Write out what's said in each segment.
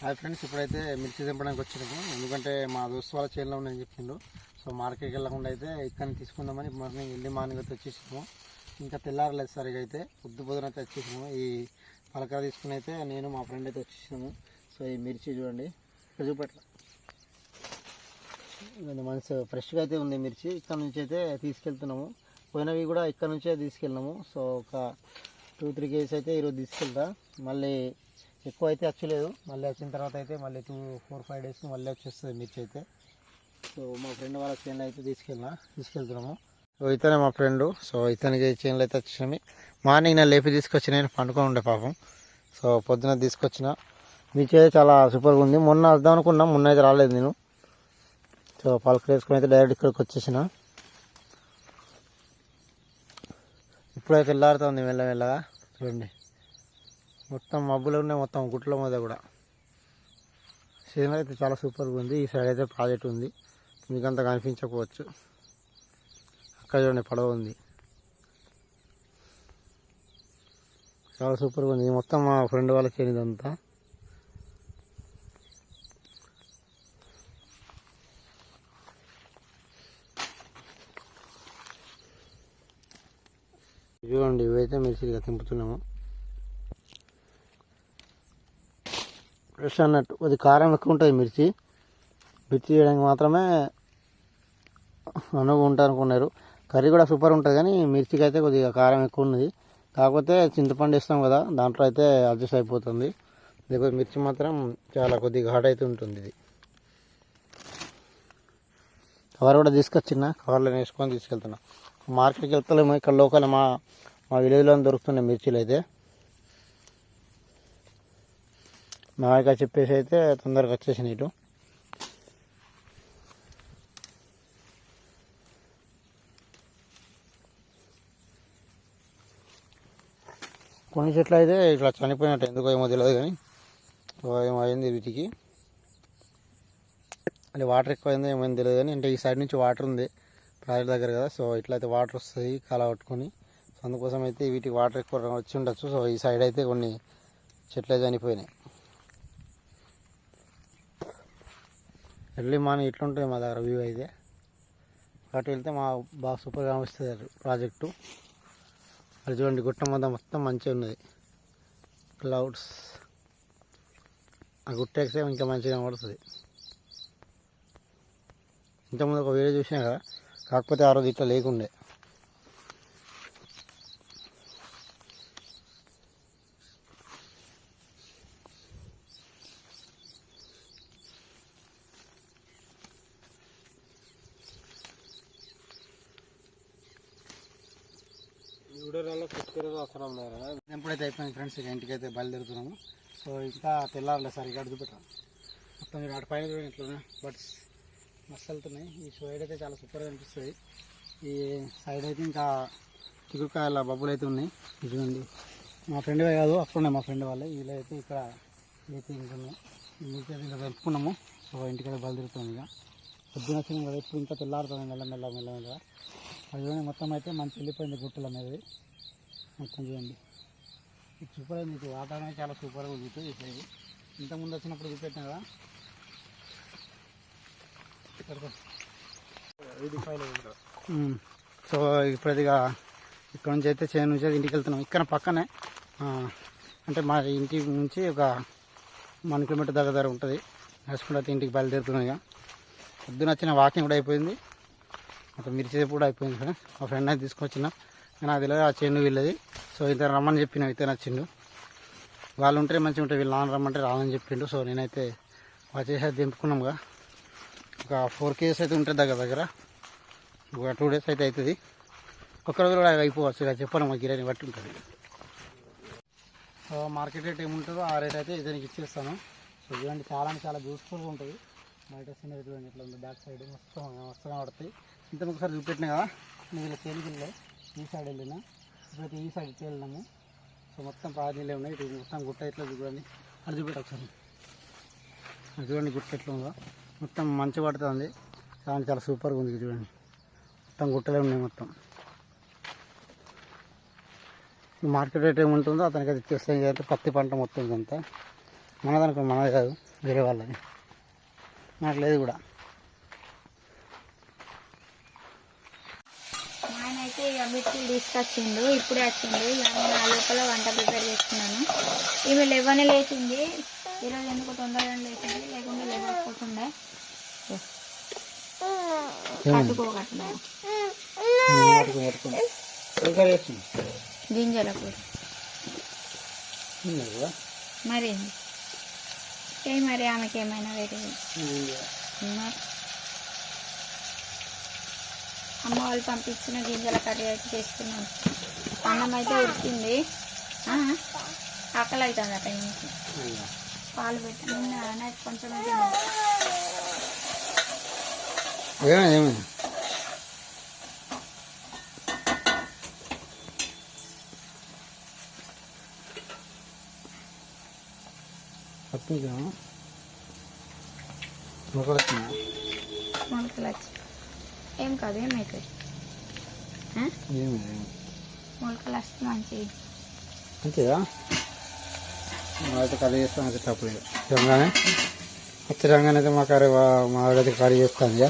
Hi friends ఇప్పుడైతే మిర్చి దింపడానికి వచ్చినాము ఎందుకంటే మా దోస్తు వాళ్ళ చేనులో ఉన్నాయని చెప్పిండు. సో మార్కెట్కి వెళ్ళకుండా అయితే ఇక్కడ తీసుకుందామని మార్నింగ్ ఎల్లి మార్నింగ్ అయితే వచ్చేసాము ఇంకా తెల్లారలేదు సరిగా అయితే పొద్దు పొద్దున అయితే వచ్చేసాము ఈ పలకర తీసుకుని అయితే నేను మా ఫ్రెండ్ అయితే వచ్చేసాము సో ఈ మిర్చి చూడండి ఇక్కడ చూపెట్ల ఫ్రెష్గా అయితే ఉంది మిర్చి. ఇక్కడ నుంచి అయితే తీసుకెళ్తున్నాము. పోయినవి కూడా ఇక్కడ నుంచే తీసుకెళ్ళినాము. సో ఒక టూ త్రీ కేజీస్ అయితే ఈరోజు తీసుకెళ్తా. మళ్ళీ ఎక్కువ అయితే వచ్చలేదు. మళ్ళీ వచ్చిన తర్వాత అయితే మళ్ళీ టూ ఫోర్ ఫైవ్ డేస్ మళ్ళీ వచ్చేస్తుంది మిర్చి అయితే. సో మా ఫ్రెండ్ వాళ్ళ చేనులో అయితే తీసుకెళ్ళినా తీసుకెళ్తున్నాము. సో ఇతనే మా ఫ్రెండ్ సో ఇతనికి చేనులో అయితే వచ్చాము మార్నింగ్ నేను లేపి తీసుకొచ్చి నేను పండుకొని ఉండే పాపం. సో పొద్దున తీసుకొచ్చిన. మిర్చి అయితే చాలా సూపర్గా ఉంది. మొన్న వద్దాం అనుకున్నా మొన్న అయితే రాలేదు నేను. సో పలకలు వేసుకుని అయితే డైరెక్ట్ ఇక్కడికి వచ్చేసిన. ఇప్పుడైతే తెల్లారుతుంది మెల్లమెల్లగా. చూడండి. మొత్తం మబ్బులు ఉన్నాయి మొత్తం గుట్ల మీద కూడా. సీజన్ అయితే చాలా సూపర్గా ఉంది. ఈ సైడ్ అయితే ప్రాజెక్ట్ ఉంది. మీకు అంత కనిపించకపోవచ్చు. అక్కడ చూడండి పడవ ఉంది. చాలా సూపర్గా ఉంది. ఇది మొత్తం మా ఫ్రెండ్ వాళ్ళకి ఇదంతా చూడండి ఇవైతే మెసిరిగా తింపుతున్నాము. ఫ్రెష్ అన్నట్టు. అది కారం ఎక్కువ ఉంటుంది మిర్చి. మిర్చి చేయడానికి మాత్రమే అనువు ఉంటారనుకున్నారు కర్రీ కూడా సూపర్ ఉంటుంది కానీ మిర్చికి అయితే కొద్దిగా కారం ఎక్కువ ఉన్నది. కాకపోతే చింతపండు వేస్తాం కదా దాంట్లో అయితే అడ్జస్ట్ అయిపోతుంది. లేకపోతే మిర్చి మాత్రం చాలా కొద్దిగా హాట్ అయితే ఉంటుంది ఇది. కవర్ కూడా తీసుకొచ్చిన కవర్లో వేసుకొని తీసుకెళ్తున్నా. మార్కెట్కి వెళ్తలేము ఇక్కడ లోకల్ మా మా విలేజ్లో దొరుకుతున్నాయి మిర్చీలు అయితే. మా చెప్పేసి అయితే తొందరగా వచ్చేసినాయి ఇటు. కొన్ని చెట్లు అయితే ఇట్లా చనిపోయినట్టు ఎందుకో ఏమో తెలియదు కానీ ఏమో అయింది వీటికి. అంటే వాటర్ ఎక్కువ అయిందో ఏమైంది తెలియదు కానీ అంటే ఈ సైడ్ నుంచి వాటర్ ఉంది ప్రాజెక్ట్ దగ్గర కదా సో ఇట్లయితే వాటర్ వస్తుంది కాలా పట్టుకొని. సో అందుకోసం అయితే వీటికి వాటర్ ఎక్కువ వచ్చి ఉండొచ్చు. సో ఈ సైడ్ అయితే కొన్ని చెట్లే చనిపోయినాయి. ఎర్లీ మార్నింగ్ ఇట్లుంటుంది మా దగ్గర వ్యూ అయితే? అటు వెళ్తే మా బాగా సూపర్గా అనిపిస్తుంది ప్రాజెక్టు. అది చూడండి గుట్ట మొత్తం మొత్తం మంచిగా ఉన్నది. క్లౌడ్స్ ఆ గుట్ట ఎక్కితే ఇంకా మంచిగా కనబడుతుంది. ఇంతకుముందు ఒక వీడియో చూసినా కదా కాకపోతే ఆ రోజు ఇట్లా లేకుండే. ఎప్పుడైతే అయిపోయింది ఫ్రెండ్స్ ఇక ఇంటికి అయితే బయలుదేరుతున్నాము. సో ఇంకా తెల్లారలే సార్ ఇక్కడ చూపెట్టాం మొత్తం మీరు అటు పైన చూడండి ఇట్లా బట్ మస్తు వెళ్తున్నాయి. ఈ సైడ్ అయితే చాలా సూపర్గా అనిపిస్తుంది. ఈ సైడ్ అయితే ఇంకా చిగురుకాయల బబ్బులు అయితే ఉన్నాయి. చూడండి. మా ఫ్రెండ్వే కాదు అక్కడ ఉన్నాయి మా ఫ్రెండ్ వాళ్ళే. వీళ్ళు అయితే ఇక్కడ అయితే ఉంటున్నాయి మీకైతే ఇంకా వెళ్తున్నాము సో ఇంటికైతే బయలుదేరుతుంది ఇక. పొద్దున వచ్చిన కదా ఇప్పుడు ఇంకా తెల్లారుతుంది మెల్ల మెల్ల మెల్ల మెల్ల అది చూడండి మొత్తం అయితే మంచి వెళ్ళిపోయింది గుట్టలు అనేది మొత్తం చూడండి. ఇది సూపర్ అయింది. మీకు వాతావరణం చాలా సూపర్గా ఈ సైడ్ ఇంతకుముందు వచ్చినప్పుడు చూపెట్టినా కదా. సో ఇప్పుడు ఇక ఇక్కడ. నుంచి అయితే చేను నుంచి ఇంటికి వెళ్తున్నాం. ఇక్కడ పక్కనే అంటే మా ఇంటి నుంచి ఒక వన్ కిలోమీటర్ దగ్గర దగ్గర ఉంటుంది. నడుచుకుంటూ ఇంటికి బయలుదేరుతున్నాం ఇక. పొద్దున వచ్చిన వాకింగ్ కూడా అయిపోయింది. ఒక మిర్చి కూడా అయిపోయింది ఫ్రెండ్స్ మా ఫ్రెండ్ అయితే తీసుకొచ్చిన. నాకు అది ఆ చెండు వీళ్ళది. సో ఇతను రమ్మని చెప్పిన ఇతను వచ్చిండు వాళ్ళు ఉంటే మంచిగా ఉంటుంది. వీళ్ళు నాన్న రమ్మంటే రాదని చెప్పిండు. సో నేనైతే వచ్చేసి దింపుకున్నాముగా ఒక ఫోర్ కేజెస్ అయితే ఉంటుంది దగ్గర దగ్గర. ఒక టూ డేస్ అయితే అవుతుంది ఒక్క రోజు కూడా అయిపోవచ్చు. ఇక చెప్పను మా గిరాని బట్టి ఉంటుంది. సో మార్కెట్ రేట్ ఏముంటుందో ఆ రేట్ అయితే ఇతనికి ఇచ్చేస్తాను. సో ఇలాంటి చాలా అంటే చాలా బ్యూటిఫుల్గా ఉంటుంది. బయట సినిమా చూడండి ఇట్లా ఉంది. బ్యాక్ సైడ్ మొత్తం మస్తుగా పడుతుంది ఇంత ఒకసారి చూపెట్టినా కదా? నేను ఇలా వెళ్ళే ఈ సైడ్ వెళ్ళినా? ఇప్పుడైతే ఈ సైడ్ వెళ్ళినాము. సో మొత్తం ప్రాజెక్టులే ఉన్నాయి. ఇటు మొత్తం గుట్ట ఎట్లా చూడండి? అది చూపెట్టు ఒకసారి. అది చూడండి గుట్ట ఎట్లా ఉందో. మొత్తం మంచి పడుతుంది. దాన్ని చాలా సూపర్గా ఉంది చూడండి. మొత్తం గుట్టలే ఉన్నాయి మొత్తం. మార్కెట్ రేట్ ఏముంటుందో అతనికి అది ఇచ్చేస్తాం కాబట్టి పత్తి పంట మొత్తం ఇదంతా. మనదనుకో మనది కాదు వేరే వాళ్ళది. నాకు లేదు కూడా మా ఆయన అయితే ఇక మిర్చి తీసుకొచ్చిండు ఇప్పుడే వచ్చిండు. ఇక నేను ఆ లోపల వంట ప్రిపేర్ చేస్తున్నాను ఈమె లెవెన్ లేచింది. ఈరోజు ఎందుకు తొందరగా లేచింది. లేకుంటే లేవకపోతుండే. చేస్తుంది గింజల కూర. మరి ఏ మరి ఆమెకి ఏమైనా వేరే మరి అమ్మ వాళ్ళు పంపించిన గింజల కర్రీ అయితే చేస్తున్నాను అన్నం అయితే ఉడికింది. ఆకలి అవుతుంది అక్కడ నుంచి. పాలు పెట్టి నాకు కొంచెం ఏమైంది మొక్కలు వచ్చినాయా? మొలకలు వచ్చి ఏం కాదు ఏమవుతుంది ఆ? ఏమైంది ఏమైంది మొలకలు వస్తే మంచిది అంతేదా మాకైతే కర్రీ చేస్తాం అయితే తప్పలేదు రంగానే వచ్చి రంగానే అయితే మా కర్రీ వా- మా ఆవిడైతే కర్రీ చేస్తాను ఇక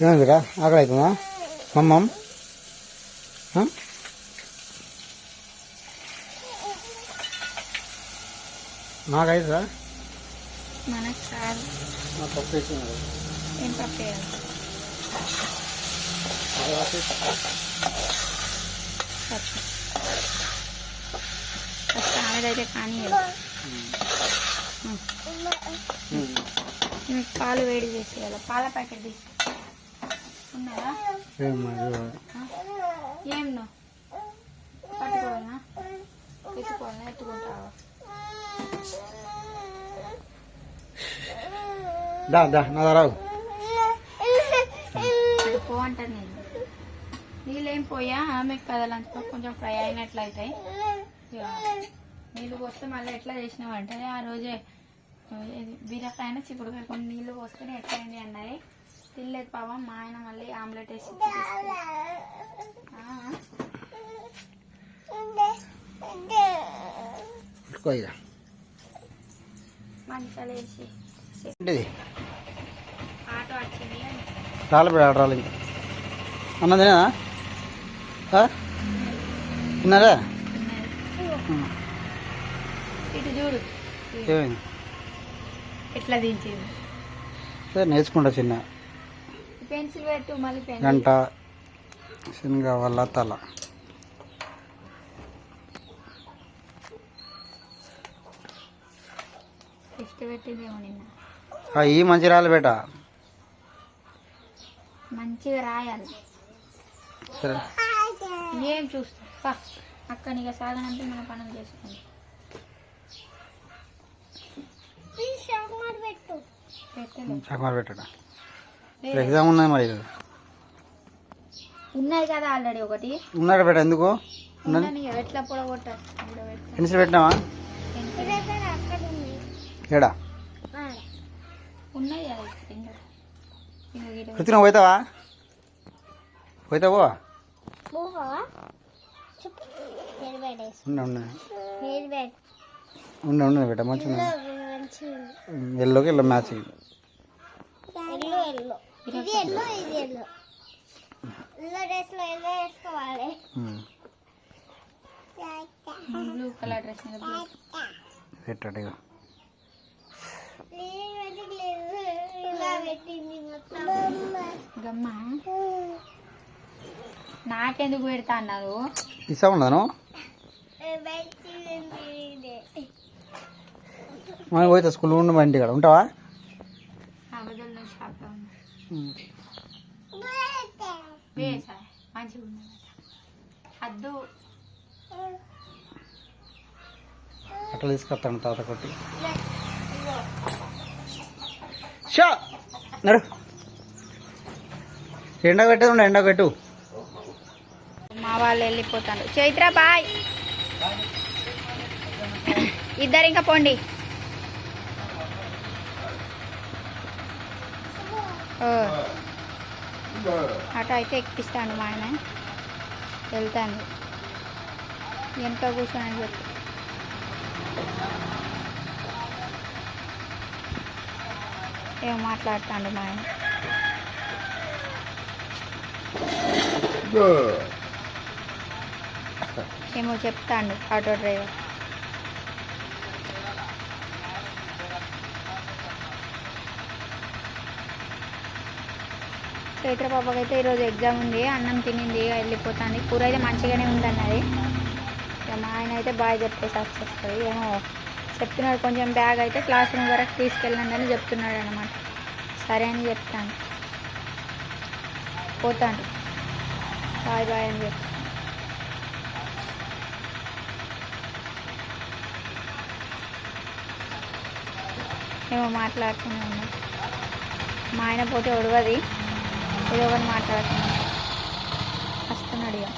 ఏమైందిరా ఆకలి అవుతుందా మమ్మం ఆ? నాకైతుందా మనకు కాదు నాకు పప్పు వేసుకున్నారు ఏం papel. వేయాలి ఫస్ట్ కానీ పాలు వేడి చేసి పాల ప్యాకెట్ తీసి ఉన్నారా ఏం నువ్వు? పట్టుకోవాలనా ఎత్తుకోవాలనా ఎత్తుకుంటావా? దా దా నా రావు పో అంటాను నేను. నీళ్ళేం పోయా? ఆమె కదలంతా కొంచెం ఫ్రై అయినట్లయితే. నీళ్ళు పోస్తే మళ్ళీ ఎట్లా చేసినావంటే ఆ రోజే బీరకాయ చిక్కుడుకాయ కొన్ని నీళ్ళు పోస్తేనే ఎట్లా అయింది అన్నది. తినలేదు పాపం మా ఆయన మళ్ళీ ఆమ్లెట్ వేసి ఏంటిది? ఆటో వచ్చింది రాళ్ళు ఇంకా అన్నం తినేదా? తిన్నారా? ఏమైంది? ఎట్లా దించింది? సరే నేర్చుకుంటా చిన్న. పెన్సిల్ పెట్టు మళ్ళీ గంట. శనగ వల్ల తల. ఈ మంచి రాళ్ళు బేట. మంచిగా రాయాలి. సరే. ఏం చూస్తా అక్క నీకు సాగనంటే మన పనులు చేసుకోండి పెట్టలేదు చకమారు పెట్టడా? ఎగ్జామ్ ఉన్నది మరి ఉన్నది కదా ఆల్రెడీ ఒకటి. ఉన్నాడు బేట ఎందుకు? ఇక ఎట్లా. పెన్సిల్ పెట్టినావా? ఏడా? ఉన్నది కదా ఇంకా. పోతావా? పోతావో? ఉన్న ఉన్నది బేట మంచిగా ఎల్లోకి ఎల్లో మ్యాచ్ పెట్టాడు ఇక గమ్మ. నాకెందుకు పెడతా అన్నారు? ఇస్తా ఉన్నాను మనం పోతా స్కూల్ ఉండి మా ఉంటావా? మంచిగా ఉన్నది అద్దు. అట్లా తీసుకొస్తాను తాత కొట్టి. షా! నడు. ఎండ పెట్టేది ఎండ పెట్టు వాళ్ళు వెళ్ళిపోతాను చైత్ర బాయ్. ఇద్దరు ఇంకా పోండి. ఓ. అటు అయితే ఎక్కిస్తాను మా ఆయన. వెళ్తాను ఎంతో కూర్చొని చెప్పి. ఏం మాట్లాడుతాండు మా ఆయన. ఏమో చెప్తాను ఆటో డ్రైవర్. చైత్ర పాపకి అయితే ఈరోజు ఎగ్జామ్ ఉంది అన్నం తినింది వెళ్ళిపోతుంది. కూర అయితే మంచిగానే ఉందన్నది ఇక మా ఆయన అయితే బాగా చెప్పేసి వచ్చేస్తుంది ఏమో చెప్తున్నాడు కొంచెం బ్యాగ్ అయితే క్లాస్ రూమ్ వరకు తీసుకెళ్ళండి అని చెప్తున్నాడు అనమాట సరే అని చెప్తాను పోతాను బాయ్ బాయ్ అని చెప్తాను ఏమో మాట్లాడుతున్నాను మా ఆయన పోతే ఒడవది. ఏదో ఒకటి మాట్లాడుతున్నాను వస్తున్నాడు ఇక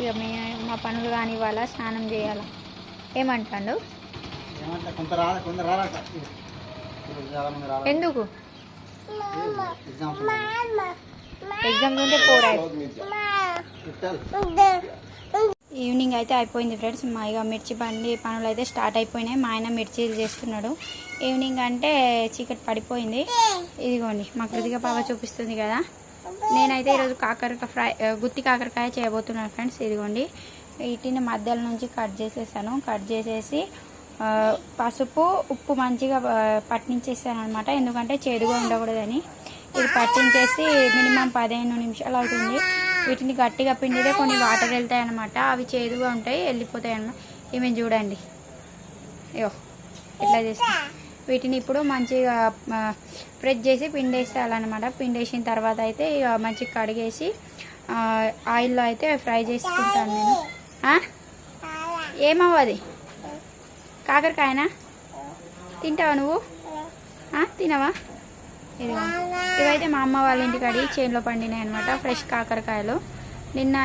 ఇక మే మా పనులు కానీ ఇవ్వాలా స్నానం చేయాలా? ఏమంటాడు? ఎందుకు? ఎగ్జామ్స్ ఎగ్జామ్ ఉంటే పోరా. పెట్టాలి. ఈవినింగ్ అయితే అయిపోయింది ఫ్రెండ్స్. మా ఇక మిర్చి బండి పనులు అయితే స్టార్ట్ అయిపోయినాయి. మా ఆయన మిర్చి చేస్తున్నాడు. ఈవినింగ్ అంటే చీకటి పడిపోయింది. ఇదిగోండి మా కృతిక పాప చూపిస్తుంది కదా. నేనైతే ఈరోజు కాకరకాయ ఫ్రై గుత్తి కాకరకాయ చేయబోతున్నాను ఫ్రెండ్స్. ఇదిగోండి వీటిని మధ్యలో నుంచి కట్ చేసేసాను. కట్ చేసేసి పసుపు ఉప్పు మంచిగా పట్టించేసాను అనమాట ఎందుకంటే చేదుగా ఉండకూడదని. ఇది పట్టించేసి మినిమం పదిహేను నిమిషాలు అవుతుంది. వీటిని గట్టిగా పిండితే కొన్ని వాటర్ వెళ్తాయి అనమాట అవి చేదుగా ఉంటాయి వెళ్ళిపోతాయి అన్నమాట ఇవి చూడండి. అయ్యో ఇట్లా చేస్తాం. వీటిని ఇప్పుడు మంచిగా ప్రెస్ చేసి పిండేసేయాలన్నమాట. పిండేసిన తర్వాత అయితే ఇక మంచిగా కడిగేసి ఆయిల్లో అయితే ఫ్రై చేసుకుంటాను నేను. ఏమవ్వది కాకరకాయనా? తింటావా నువ్వు? తినవా? ఇవైతే మా అమ్మ వాళ్ళ ఇంటికి అడిగి చేనులో పండినాయి అనమాట ఫ్రెష్ కాకరకాయలు. నిన్న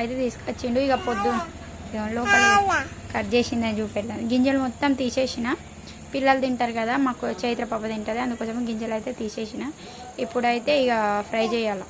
అయితే తీసుకొచ్చిండు ఇక పొద్దు లోపల కట్ చేసిందని చూపెట్టాను గింజలు మొత్తం తీసేసిన. పిల్లలు తింటారు కదా మాకు చైత్ర పాప తింటుంది అందుకోసం గింజలు అయితే తీసేసిన. ఇప్పుడైతే ఇక ఫ్రై చేయాలి.